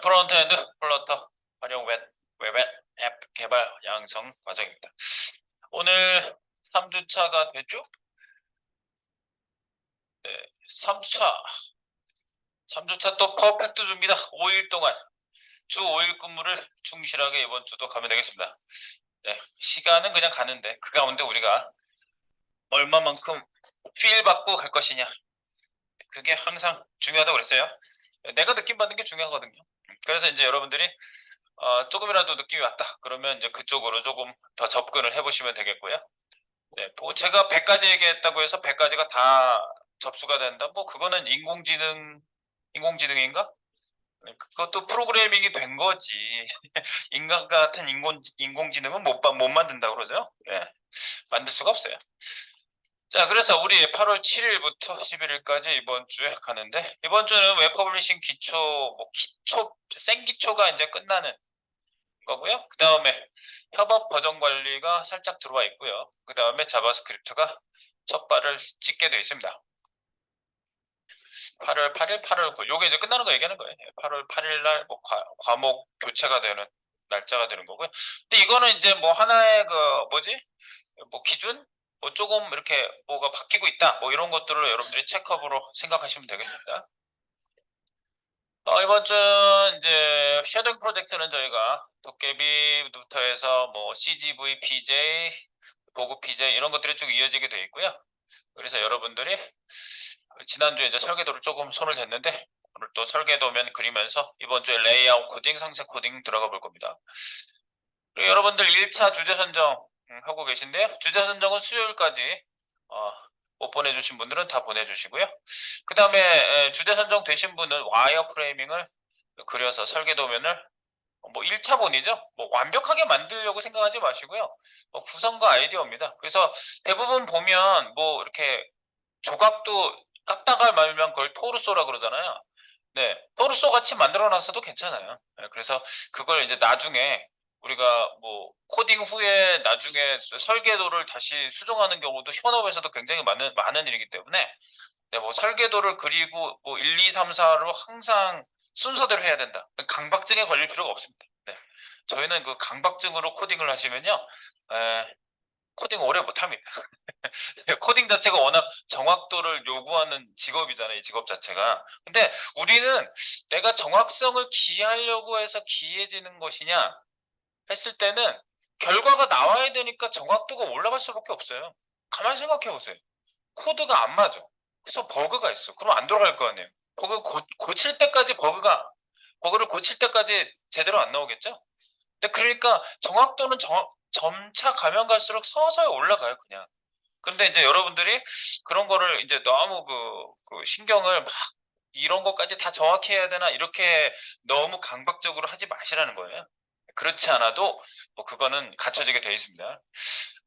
프론트엔드 플러터 활용 웹, 웹앱 개발 양성 과정입니다. 오늘 3주차가 됐죠? 네, 3주차. 3주차 또 퍼펙트 줍니다. 5일 동안 주 5일 근무를 충실하게 이번 주도 가면 되겠습니다. 네, 시간은 그냥 가는데 그 가운데 우리가 얼마만큼 필 받고 갈 것이냐. 그게 항상 중요하다고 그랬어요. 내가 느낌 받는 게 중요하거든요. 그래서 이제 여러분들이 어, 조금이라도 느낌이 왔다. 그러면 이제 그쪽으로 조금 더 접근을 해보시면 되겠고요. 네, 뭐 제가 100가지 얘기했다고 해서 100가지가 다 접수가 된다. 뭐 그거는 인공지능 인공지능인가? 네, 그것도 프로그래밍이 된 거지. 인간 같은 인공 인공지능은 못, 바- 못 만든다 그러죠. 네, 만들 수가 없어요. 자, 그래서 우리 8월 7일부터 11일까지 이번 주에 가는데 이번 주는 웹 퍼블리싱 기초 뭐 기초 생기초가 이제 끝나는 거고요. 그 다음에 협업 버전 관리가 살짝 들어와 있고요. 그 다음에 자바스크립트가 첫 발을 찍게 되어 있습니다. 8월 8일, 8월 9일. 요게 이제 끝나는 거 얘기하는 거예요. 8월 8일 날 뭐 과목 교체가 되는 날짜가 되는 거고요. 근데 이거는 이제 뭐 하나의 그 뭐지? 뭐 기준? 뭐 조금 이렇게 뭐가 바뀌고 있다. 뭐 이런 것들을 여러분들이 체크업으로 생각하시면 되겠습니다. 어, 이번 주 이제 쉐도잉 프로젝트는 저희가 도깨비부터 해서 뭐 CGV, PJ, 보급 PJ 이런 것들이 쭉 이어지게 되어 있고요. 그래서 여러분들이 지난주에 이제 설계도를 조금 손을 댔는데 오늘 또 설계도면 그리면서 이번 주에 레이아웃 코딩, 상세 코딩 들어가 볼 겁니다. 그리고 여러분들 1차 주제 선정 음, 하고 계신데요. 주제 선정은 수요일까지 어, 못 보내주신 분들은 다 보내주시고요. 그 다음에 주제 선정 되신 분은 와이어 프레이밍을 그려서 설계 도면을 뭐 1차 본이죠. 뭐 완벽하게 만들려고 생각하지 마시고요. 뭐 구성과 아이디어입니다. 그래서 대부분 보면 뭐 이렇게 조각도 깎다가 말면 그걸 토르소라 그러잖아요. 네, 토르소 같이 만들어 놨어도 괜찮아요. 네, 그래서 그걸 이제 나중에 우리가 뭐 코딩 후에 나중에 설계도를 다시 수정하는 경우도 현업에서도 굉장히 많은 많은 일이기 때문에 네, 뭐 설계도를 그리고 뭐 1, 2, 3, 4로 항상 순서대로 해야 된다. 강박증에 걸릴 필요가 없습니다. 네. 저희는 그 강박증으로 코딩을 하시면요. 에, 코딩 오래 못 합니다. 코딩 자체가 워낙 정확도를 요구하는 직업이잖아요, 이 직업 자체가. 근데 우리는 내가 정확성을 기하려고 해서 기해지는 것이냐 했을 때는 결과가 나와야 되니까 정확도가 올라갈 수밖에 없어요. 가만히 생각해 보세요. 코드가 안 맞아. 그래서 버그가 있어. 그럼 안 돌아갈 거 아니에요. 버그 고, 고칠 때까지 버그가 버그를 고칠 때까지 제대로 안 나오겠죠? 근데 그러니까 정확도는 정, 점차 가면 갈수록 서서히 올라가요, 그냥. 근데 이제 여러분들이 그런 거를 이제 너무 그, 그 신경을 막 이런 것까지 다 정확히 해야 되나 이렇게 너무 강박적으로 하지 마시라는 거예요. 그렇지 않아도 뭐 그거는 갖춰지게 되어 있습니다.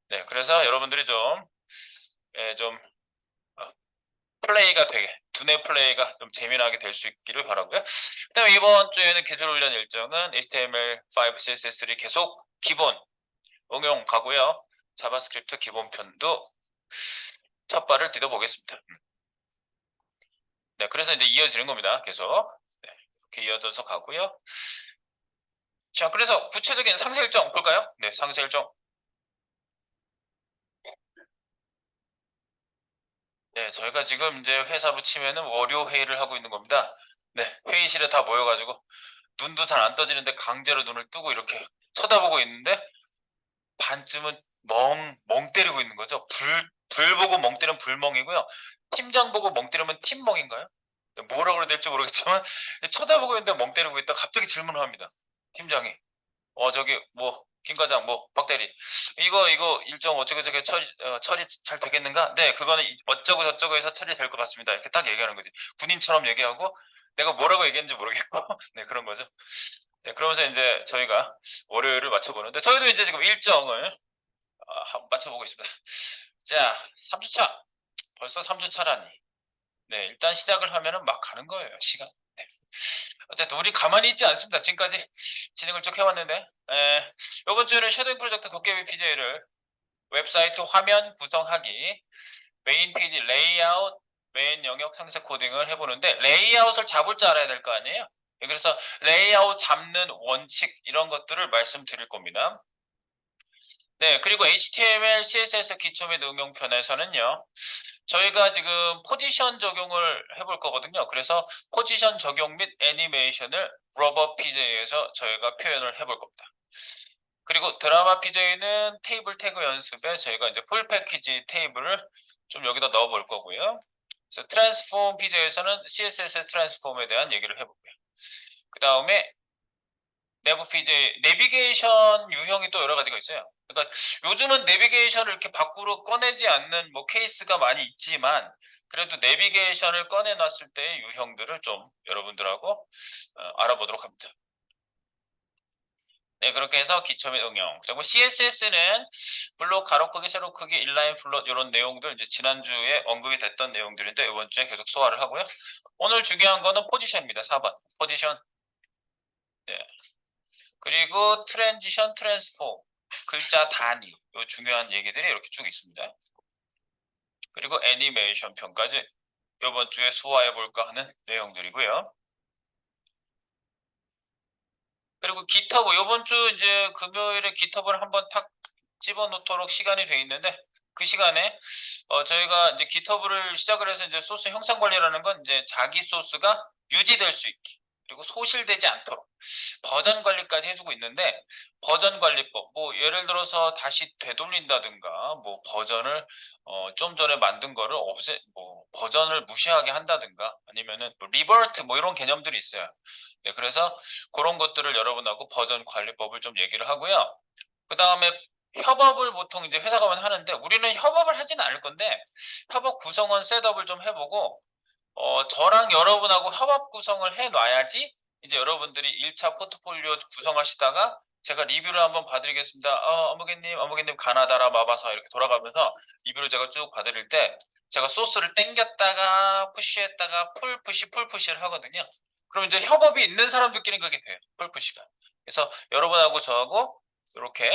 네, 그래서 여러분들이 좀, 예, 좀 어, 플레이가 되게 두뇌 플레이가 좀 재미나게 될 수 있기를 바라고요. 그다음에 이번 주에는 기술 훈련 일정은 HTML5, CSS3 계속 기본 응용 가고요. 자바스크립트 기본편도 첫 발을 디뎌 보겠습니다. 음. 네, 그래서 이제 이어지는 겁니다. 계속 네, 이렇게 이어져서 가고요. 자, 그래서 구체적인 상세 일정 볼까요? 네, 상세 일정. 네, 저희가 지금 이제 회사 붙이면은 월요 회의를 하고 있는 겁니다. 네, 회의실에 다 모여가지고 눈도 잘 안 떠지는데 강제로 눈을 뜨고 이렇게 쳐다보고 있는데 반쯤은 멍, 멍 때리고 있는 거죠. 불, 불 보고 멍 때리면 불멍이고요. 팀장 보고 멍 때리면 팀멍인가요? 네, 뭐라 그래야 될지 모르겠지만 쳐다보고 있는데 멍 때리고 있다 갑자기 질문을 합니다. 팀장이 어 저기 뭐 김과장 뭐 박대리 이거 이거 일정 어쩌고 저쩌고 처리 어, 처리 잘 되겠는가? 네 그거는 이- 어쩌고 저쩌고 해서 처리 될 것 같습니다. 이렇게 딱 얘기하는 거지. 군인처럼 얘기하고 내가 뭐라고 얘기했는지 모르겠고 네 그런 거죠. 네 그러면서 이제 저희가 월요일을 맞춰보는데 저희도 이제 지금 일정을 아, 한번 맞춰보고 있습니다. 자 3주차 벌써 3주차라니. 네 일단 시작을 하면은 막 가는 거예요 시간. 네. 어쨌든 우리 가만히 있지 않습니다. 지금까지 진행을 쭉 해왔는데 에, 이번 주에는 쉐도잉 프로젝트 도깨비 PJ를 웹사이트 화면 구성하기 메인 페이지 레이아웃 메인 영역 상세 코딩을 해보는데 레이아웃을 잡을 줄 알아야 될 거 아니에요? 예, 그래서 레이아웃 잡는 원칙 이런 것들을 말씀드릴 겁니다. 네, 그리고 HTML, CSS 기초 및 응용 편에서는요. 저희가 지금 포지션 적용을 해볼 거거든요. 그래서 포지션 적용 및 애니메이션을 러버 PJ에서 저희가 표현을 해볼 겁니다. 그리고 드라마 PJ는 테이블 태그 연습에 저희가 이제 풀 패키지 테이블을 좀 여기다 넣어 볼 거고요. 그래서 트랜스폼 PJ에서는 CSS 트랜스폼에 대한 얘기를 해보고요. 그 다음에 내부 PJ, 내비게이션 유형이 또 여러 가지가 있어요. 그러니까 요즘은 내비게이션을 이렇게 밖으로 꺼내지 않는 뭐 케이스가 많이 있지만 그래도 내비게이션을 꺼내놨을 때의 유형들을 좀 여러분들하고 어, 알아보도록 합니다. 네, 그렇게 해서 기초 및 응용. 그리고 CSS는 블록 가로 크기, 세로 크기, 인라인 플롯 이런 내용들 이제 지난주에 언급이 됐던 내용들인데 이번 주에 계속 소화를 하고요. 오늘 중요한 거는 포지션입니다. 4번. 포지션. 네. 그리고 트랜지션, 트랜스폼. 글자 단위. 요 중요한 얘기들이 이렇게 쭉 있습니다. 그리고 애니메이션 편까지 이번 주에 소화해 볼까 하는 내용들이고요. 그리고 기터브 이번 주 이제 금요일에 기터브를 한번 탁 집어 놓도록 시간이 돼 있는데 그 시간에 어 저희가 이제 기터브를 시작을 해서 이제 소스 형상 관리라는 건 이제 자기 소스가 유지될 수 있게 그리고 소실되지 않도록 버전 관리까지 해주고 있는데 버전 관리법 뭐 예를 들어서 다시 되돌린다든가 뭐 버전을 어 좀 전에 만든 거를 없애 뭐 버전을 무시하게 한다든가 아니면은 뭐 리버트 뭐 이런 개념들이 있어요. 네, 그래서 그런 것들을 여러분하고 버전 관리법을 좀 얘기를 하고요. 그 다음에 협업을 보통 이제 회사 가면 하는데 우리는 협업을 하지는 않을 건데 협업 구성원 셋업을 좀 해보고 어 저랑 여러분하고 협업 구성을 해놔야지 이제 여러분들이 1차 포트폴리오 구성하시다가 제가 리뷰를 한번 봐드리겠습니다. 어, 어머개님, 어머개님 가나다라 마바사 이렇게 돌아가면서 리뷰를 제가 쭉 봐드릴 때 제가 소스를 땡겼다가 푸시했다가 풀 푸시 풀 푸시를 하거든요. 그럼 이제 협업이 있는 사람들끼리 그게 돼요. 풀 푸시가. 그래서 여러분하고 저하고 이렇게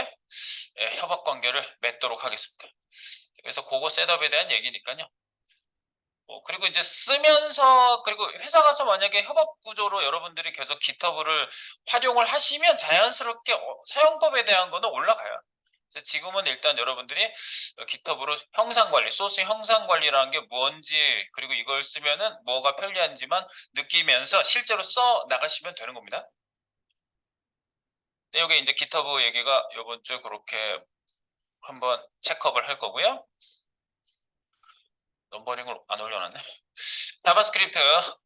예, 협업 관계를 맺도록 하겠습니다. 그래서 그거 셋업에 대한 얘기니까요. 뭐 그리고 이제 쓰면서 그리고 회사 가서 만약에 협업 구조로 여러분들이 계속 기터브를 활용을 하시면 자연스럽게 어, 사용법에 대한 거는 올라가요. 지금은 일단 여러분들이 기터브로 형상 관리, 소스 형상 관리라는 게 뭔지 그리고 이걸 쓰면은 뭐가 편리한지만 느끼면서 실제로 써 나가시면 되는 겁니다. 네, 여기 이제 기터브 얘기가 이번 주에 그렇게 한번 체크업을 할 거고요. 넘버링을 안 올려놨네. 자바스크립트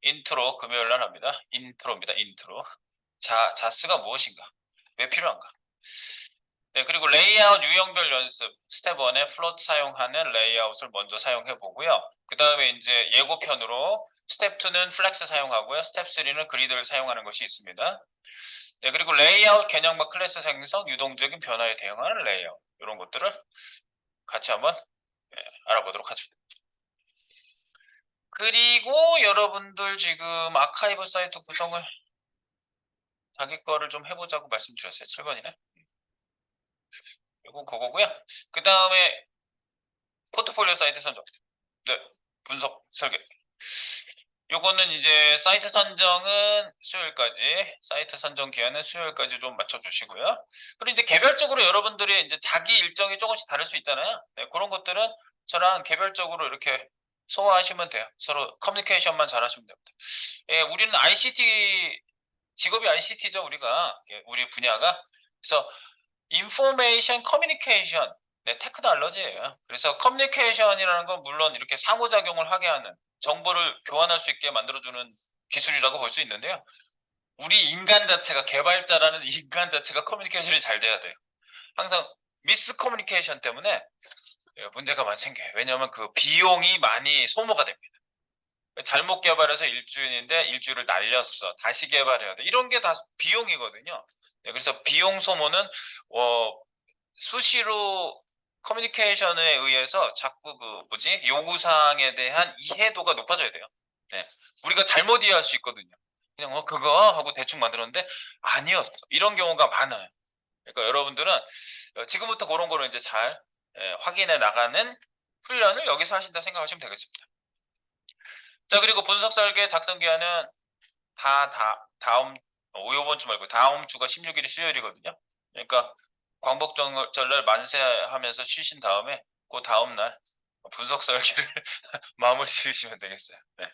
인트로 금요일 날 합니다. 인트로입니다. 인트로. 자, 자스가 무엇인가? 왜 필요한가? 네, 그리고 레이아웃 유형별 연습 스텝 1에 플롯 사용하는 레이아웃을 먼저 사용해 보고요. 그 다음에 이제 예고편으로 스텝 2는 플렉스 사용하고요. 스텝 3는 그리드를 사용하는 것이 있습니다. 네, 그리고 레이아웃 개념과 클래스 생성, 유동적인 변화에 대응하는 레이아웃 이런 것들을 같이 한번 예, 알아보도록 하죠. 그리고 여러분들 지금 아카이브 사이트 구성을 자기 거를 좀 해보자고 말씀드렸어요. 7번이네. 이건 그거고요. 그 다음에 포트폴리오 사이트 선정. 네, 분석 설계. 요거는 이제 사이트 선정은 수요일까지, 사이트 선정 기한은 수요일까지 좀 맞춰주시고요. 그리고 이제 개별적으로 여러분들이 이제 자기 일정이 조금씩 다를 수 있잖아요. 네, 그런 것들은 저랑 개별적으로 이렇게 소화하시면 돼요. 서로 커뮤니케이션만 잘 하시면 됩니다. 예, 우리는 ICT 직업이 ICT죠 우리가 예, 우리 분야가 그래서 인포메이션 커뮤니케이션 네, 테크놀로지예요. 그래서 커뮤니케이션이라는 건 물론 이렇게 상호작용을 하게 하는 정보를 교환할 수 있게 만들어주는 기술이라고 볼 수 있는데요. 우리 인간 자체가 개발자라는 인간 자체가 커뮤니케이션이 잘 돼야 돼요. 항상 미스 커뮤니케이션 때문에 예, 문제가 많이 생겨요. 왜냐하면 그 비용이 많이 소모가 됩니다. 잘못 개발해서 일주일인데 일주일을 날렸어. 다시 개발해야 돼. 이런 게 다 비용이거든요. 네, 그래서 비용 소모는 어, 수시로 커뮤니케이션에 의해서 자꾸 그 뭐지 요구사항에 대한 이해도가 높아져야 돼요. 네, 우리가 잘못 이해할 수 있거든요. 그냥 어 그거 하고 대충 만들었는데 아니었어. 이런 경우가 많아요. 그러니까 여러분들은 어, 지금부터 그런 거를 이제 잘 예, 확인해 나가는 훈련을 여기서 하신다 생각하시면 되겠습니다. 자 그리고 분석 설계 작성 기한은 다, 다, 다음, 어, 요번 주 말고 다음 주가 16일이 수요일이거든요. 그러니까 광복절날 만세하면서 쉬신 다음에 그 다음 날 분석 설계를 마무리 지으시면 되겠어요. 네.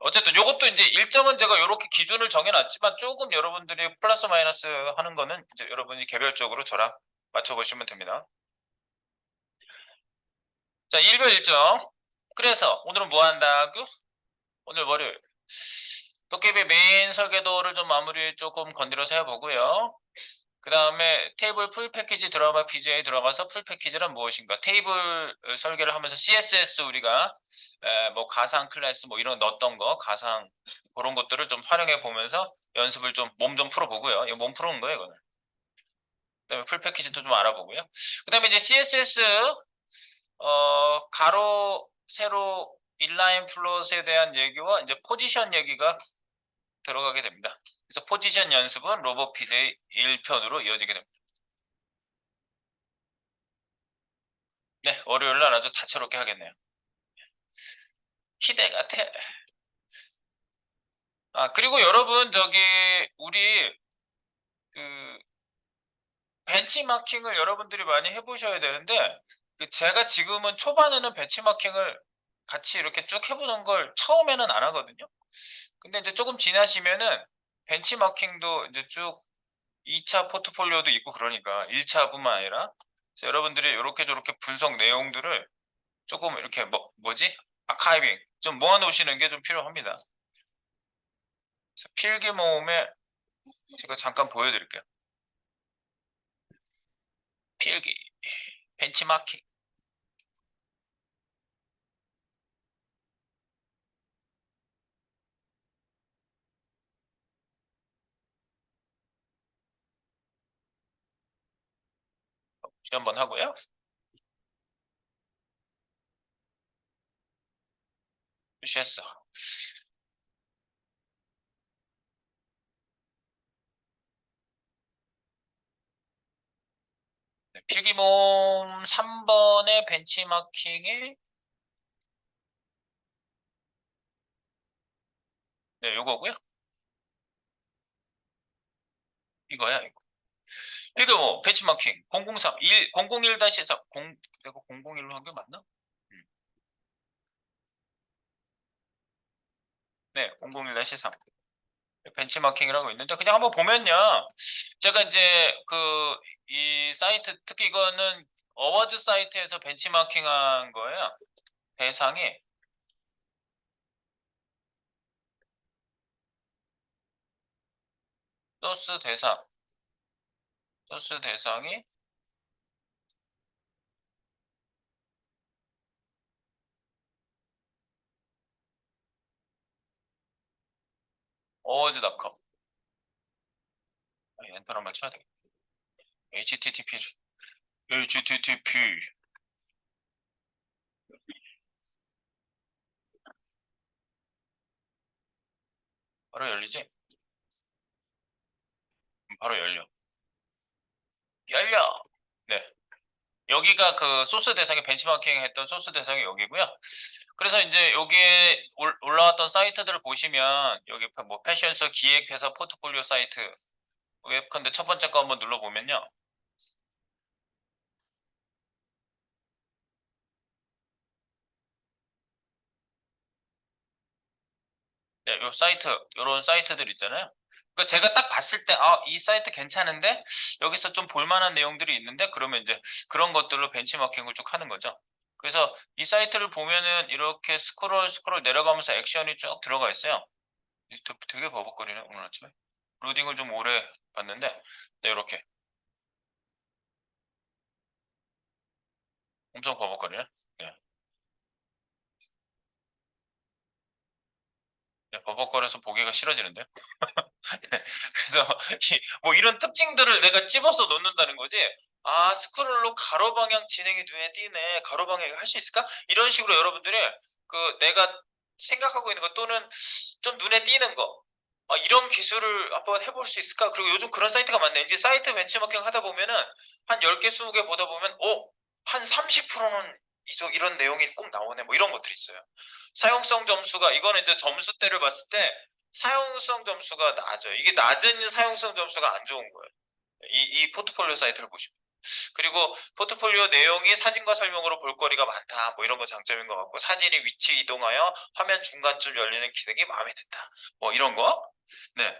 어쨌든 요것도 이제 일정은 제가 이렇게 기준을 정해놨지만 조금 여러분들이 플러스 마이너스 하는 거는 이제 여러분이 개별적으로 저랑 맞춰보시면 됩니다. 자, 일별 일정. 그래서 오늘은 뭐 한다고? 오늘 월요일. 도깨비 메인 설계도를 좀 마무리 조금 건드려서 해보고요. 그 다음에 테이블 풀 패키지 드라마 BJ 들어가서 풀 패키지란 무엇인가? 테이블 설계를 하면서 CSS 우리가 에, 뭐 가상 클래스 뭐 이런 거 넣었던 거 가상 그런 것들을 좀 활용해 보면서 연습을 좀 몸 좀 풀어보고요. 이거 몸 푸는 거예요, 이거는. 그 다음에 풀 패키지도 좀 알아보고요. 그 다음에 이제 CSS 어 가로 세로 인라인 플롯에 대한 얘기와 이제 포지션 얘기가 들어가게 됩니다. 그래서 포지션 연습은 로봇 PJ 1편으로 이어지게 됩니다. 네, 월요일 날 아주 다채롭게 하겠네요. 기대 같아. 아, 그리고 여러분, 저기, 우리, 그, 벤치마킹을 여러분들이 많이 해보셔야 되는데, 그 제가 지금은 초반에는 벤치마킹을 같이 이렇게 쭉 해보는 걸 처음에는 안 하거든요. 근데 이제 조금 지나시면은 벤치마킹도 이제 쭉 2차 포트폴리오도 있고 그러니까 1차뿐만 아니라 여러분들이 이렇게 저렇게 분석 내용들을 조금 이렇게 뭐, 뭐지? 아카이빙 좀 모아놓으시는 게 좀 필요합니다. 필기 모음에 제가 잠깐 보여드릴게요. 필기, 벤치마킹. 주 한번 하고요. 네, 필기모음 3번의 벤치마킹이 네, 요거고요. 이거야, 이거. 필기모 벤치마킹 003 1 001-3 0 내가 001로 한 게 맞나? 음. 네, 001-3 벤치마킹이라고 있는데 그냥 한번 보면요. 제가 이제 그 이 사이트 특히 이거는 어워드 사이트에서 벤치마킹한 거예요. 대상이 소스 대상 소스 대상이 어워즈닷컴 아, 엔터 한번 쳐야 되겠다. http http 바로 열리지? 음, 바로 열려. 열려. 네. 여기가 그 소스 대상이 벤치마킹 했던 소스 대상이 여기고요. 그래서 이제 여기에 올- 올라왔던 사이트들을 보시면 여기 뭐 패션서 기획회사 포트폴리오 사이트 웹컨데 첫 번째 거 한번 눌러보면요. 네, 요 사이트, 요런 사이트들 있잖아요. 그러니까 제가 딱 봤을 때, 아, 이 사이트 괜찮은데, 여기서 좀 볼만한 내용들이 있는데, 그러면 이제 그런 것들로 벤치마킹을 쭉 하는 거죠. 그래서 이 사이트를 보면은 이렇게 스크롤, 스크롤 내려가면서 액션이 쭉 들어가 있어요. 되게 버벅거리네, 오늘 아침에. 로딩을 좀 오래 봤는데, 네, 이렇게. 엄청 버벅거리네. 네. 네, 버벅거려서 보기가 싫어지는데. 그래서 이- 뭐 이런 특징들을 내가 집어서 놓는다는 거지. 아, 스크롤로 가로 방향 진행이 눈에 띄네. 가로 방향 할수 있을까? 이런 식으로 여러분들이 그 내가 생각하고 있는 거 또는 좀 눈에 띄는 거. 아, 이런 기술을 한번 해볼 수 있을까? 그리고 요즘 그런 사이트가 많네. 이제 사이트 벤치마킹 하다 보면은 한 10개, 20개 보다 보면, 어, 한 30%는 이런 내용이 꼭 나오네. 뭐 이런 것들이 있어요. 사용성 점수가, 이거는 이제 점수대를 봤을 때 사용성 점수가 낮아요. 이게 낮은 사용성 점수가 안 좋은 거예요. 이, 이 포트폴리오 사이트를 보시면. 그리고 포트폴리오 내용이 사진과 설명으로 볼거리가 많다. 뭐 이런 거 장점인 것 같고 사진이 위치 이동하여 화면 중간쯤 열리는 기능이 마음에 든다. 뭐 이런 거. 네.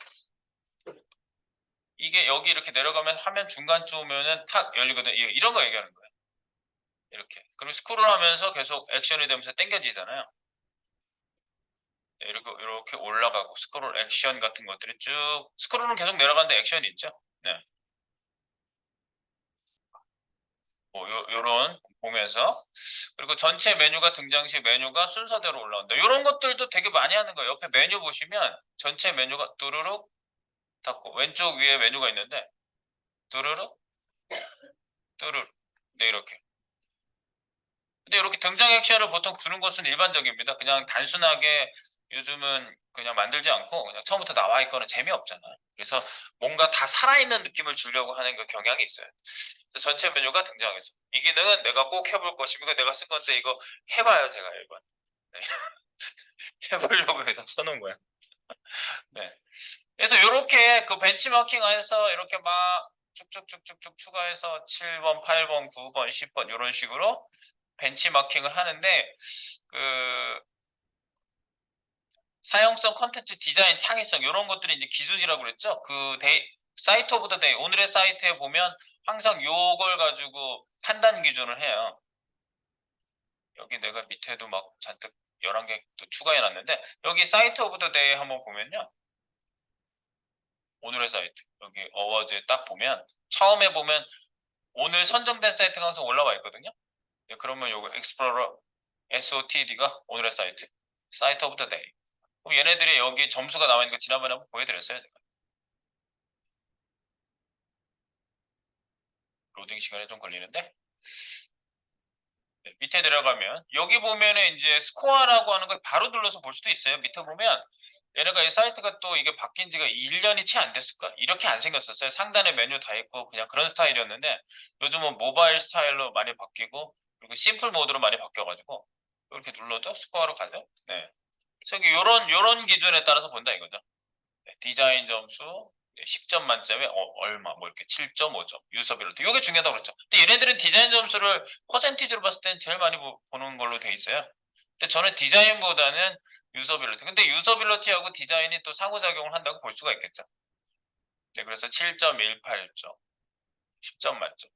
이게 여기 이렇게 내려가면 화면 중간쯤 오면은 탁 열리거든. 이- 이런 거 얘기하는 거예요. 이렇게. 그리고 스크롤 하면서 계속 액션이 되면서 당겨지잖아요. 네, 이렇게 이렇게 올라가고 스크롤 액션 같은 것들이 쭉 스크롤은 계속 내려가는데 액션이 있죠. 네. 뭐 요, 요런 보면서 그리고 전체 메뉴가 등장 시 메뉴가 순서대로 올라온다. 요런 것들도 되게 많이 하는 거예요. 옆에 메뉴 보시면 전체 메뉴가 뚜루룩 닫고 왼쪽 위에 메뉴가 있는데 뚜루룩 뚜루룩 네 이렇게 근데 이렇게 등장 액션을 보통 두는 것은 일반적입니다. 그냥 단순하게 요즘은 그냥 만들지 않고 그냥 처음부터 나와 있거나 재미없잖아요. 그래서 뭔가 다 살아있는 느낌을 주려고 하는 그 경향이 있어요. 전체 메뉴가 등장해서 이 기능은 내가 꼭 해볼 것이고 내가 쓴 건데 이거 해봐요 제가 1번 네. 해보려고 여기다 써놓은 거야 네. 그래서 이렇게 그 벤치마킹해서 이렇게 막 쭉쭉쭉쭉쭉 추가해서 7번, 8번, 9번, 10번 이런 식으로 벤치마킹을 하는데 그 사용성, 컨텐츠 디자인, 창의성 이런 것들이 이제 기준이라고 그랬죠. 그 데이, 사이트 오브 더 데이 오늘의 사이트에 보면 항상 요걸 가지고 판단 기준을 해요. 여기 내가 밑에도 막 잔뜩 11개 또 추가해 놨는데 여기 사이트 오브 더 데이 한번 보면요. 오늘의 사이트 여기 어워즈에 딱 보면 처음에 보면 오늘 선정된 사이트가 항상 올라와 있거든요. 네, 그러면 요거 익스플로러 SOTD가 오늘의 사이트 사이트 오브 더 데이 그럼 얘네들이 여기 점수가 나와 있는 거 지난번에 한번 보여드렸어요 제가. 로딩 시간이 좀 걸리는데? 네, 밑에 내려가면 여기 보면은 이제 스코어라고 하는 걸 바로 눌러서 볼 수도 있어요. 밑에 보면 얘네가 이 사이트가 또 이게 바뀐 지가 1년이 채 안 됐을까? 이렇게 안 생겼었어요. 상단에 메뉴 다 있고 그냥 그런 스타일이었는데 요즘은 모바일 스타일로 많이 바뀌고 그리고 심플 모드로 많이 바뀌어가지고 이렇게 눌러도 스코어로 가죠? 네. 이게 요런 요런 기준에 따라서 본다 이거죠. 네, 디자인 점수 네, 10점 만점에 어, 얼마 뭐 이렇게 7.5점 유서빌리티 이게 중요하다고 그랬죠. 근데 얘네들은 디자인 점수를 퍼센티지로 봤을 땐 제일 많이 보, 보는 걸로 돼 있어요. 근데 저는 디자인보다는 유서빌리티 근데 유서빌리티하고 디자인이 또 상호작용을 한다고 볼 수가 있겠죠. 네 그래서 7.18점 10점 만점.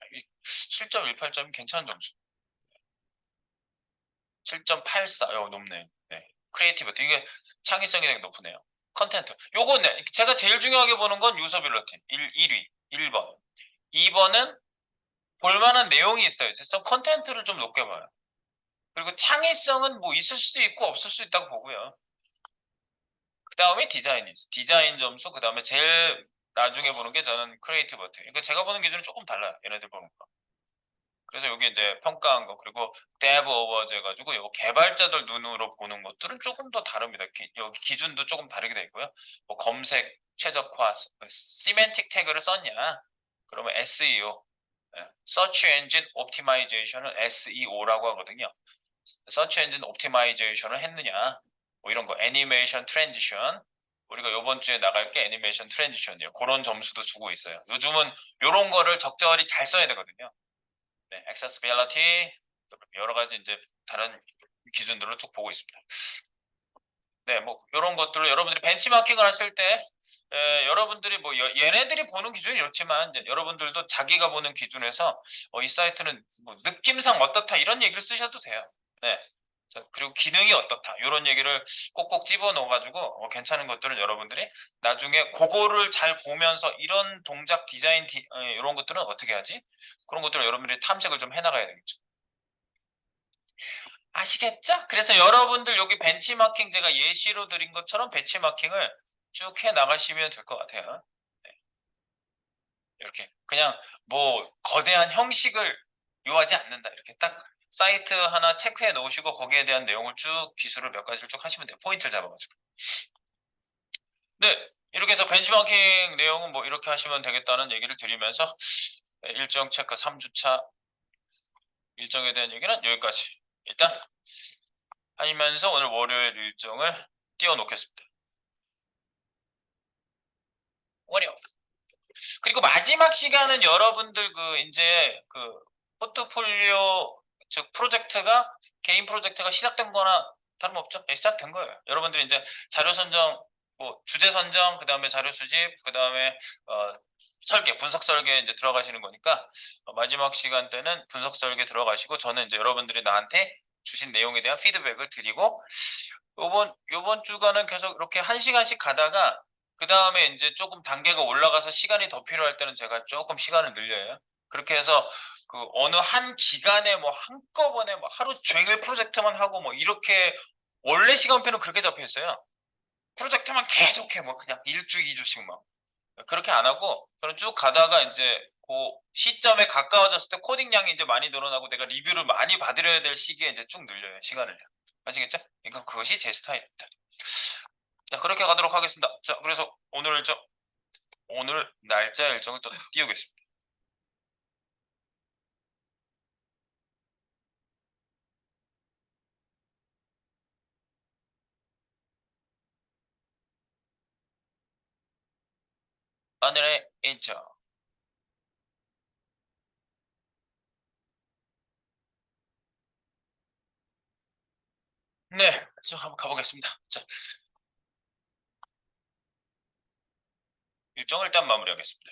7.18점이 괜찮은 점수 7.84 어, 높네. 네. 크리에이티비티 이게 창의성이 되게 높으네요. 컨텐트. 요거는 제가 제일 중요하게 보는 건 유서빌러티 1, 1위 1번. 2번은 볼만한 내용이 있어요. 그래서 컨텐츠를 좀 높게 봐요. 그리고 창의성은 뭐 있을 수도 있고 없을 수 있다고 보고요. 그 다음에 디자인이 있어요 디자인 점수 그 다음에 제일 나중에 보는 게 저는 크리에이티버티 그러니까 제가 보는 기준은 조금 달라요. 얘네들 보는 거 그래서 여기 이제 평가한 거 그리고 데브 어워즈 해가지고 이거 개발자들 눈으로 보는 것들은 조금 더 다릅니다. 기, 여기 기준도 조금 다르게 돼 있고요. 뭐 검색 최적화, 시멘틱 태그를 썼냐? 그러면 SEO, 예, Search Engine Optimization을 SEO라고 하거든요. Search Engine Optimization을 했느냐? 뭐 이런 거, 애니메이션 트랜지션. 우리가 요번 주에 나갈 게 애니메이션 트랜지션이에요. 그런 점수도 주고 있어요. 요즘은 요런 거를 적절히 잘 써야 되거든요. 네, accessibility 여러 가지 이제 다른 기준들을 쭉 보고 있습니다. 네, 뭐 이런 것들을 여러분들이 벤치마킹을 하실 때 에, 여러분들이 뭐 여- 얘네들이 보는 기준이 이제 여러분들도 자기가 보는 기준에서 어, 이 사이트는 뭐 느낌상 어떻다 이런 얘기를 쓰셔도 돼요. 네. 자, 그리고 기능이 어떻다 이런 얘기를 꼭꼭 집어 넣어가지고 어, 괜찮은 것들은 여러분들이 나중에 그거를 잘 보면서 이런 동작 디자인 디, 어, 이런 것들은 어떻게 하지? 그런 것들을 여러분들이 탐색을 좀 해나가야 되겠죠. 아시겠죠? 그래서 여러분들 여기 벤치마킹 제가 예시로 드린 것처럼 벤치마킹을 쭉 해 나가시면 될 것 같아요. 네. 이렇게 그냥 뭐 거대한 형식을 요하지 않는다. 이렇게 딱 사이트 하나 체크해 놓으시고 거기에 대한 내용을 쭉 기술을 몇 가지를 쭉 하시면 돼요. 포인트를 잡아가지고. 네, 이렇게 해서 벤치마킹 내용은 뭐 이렇게 하시면 되겠다는 얘기를 드리면서 네, 일정 체크 3주차 일정에 대한 얘기는 여기까지 일단 하면서 오늘 월요일 일정을 띄워놓겠습니다. 월요. 그리고 마지막 시간은 여러분들 그 이제 그 포트폴리오 즉 프로젝트가 개인 프로젝트가 시작된 거나 다름없죠. 예, 시작된 거예요. 여러분들이 이제 자료 선정, 뭐 주제 선정, 그 다음에 자료 수집, 그 다음에 어, 설계, 분석 설계 이제 들어가시는 거니까 어, 마지막 시간 때는 분석 설계 들어가시고 저는 이제 여러분들이 나한테 주신 내용에 대한 피드백을 드리고 요번 요번 주간은 계속 이렇게 한 시간씩 가다가 그 다음에 이제 조금 단계가 올라가서 시간이 더 필요할 때는 제가 조금 시간을 늘려요. 그렇게 해서 그 어느 한 기간에 뭐 한꺼번에 뭐 하루 종일 프로젝트만 하고 뭐 이렇게 원래 시간표는 그렇게 잡혀 있어요. 프로젝트만 계속해 뭐 그냥 일주 이주씩 막 그렇게 안 하고 저는 쭉 가다가 이제 그 시점에 가까워졌을 때 코딩량이 이제 많이 늘어나고 내가 리뷰를 많이 받으려야 될 시기에 이제 쭉 늘려요 시간을 아시겠죠? 이건 그것이 제 스타일입니다. 자 그렇게 가도록 하겠습니다. 자 그래서 오늘 일정 오늘 날짜 일정을 또 띄우겠습니다. 오늘의 일정 네, 좀 한번 가보겠습니다. 자, 일정을 일단 마무리하겠습니다.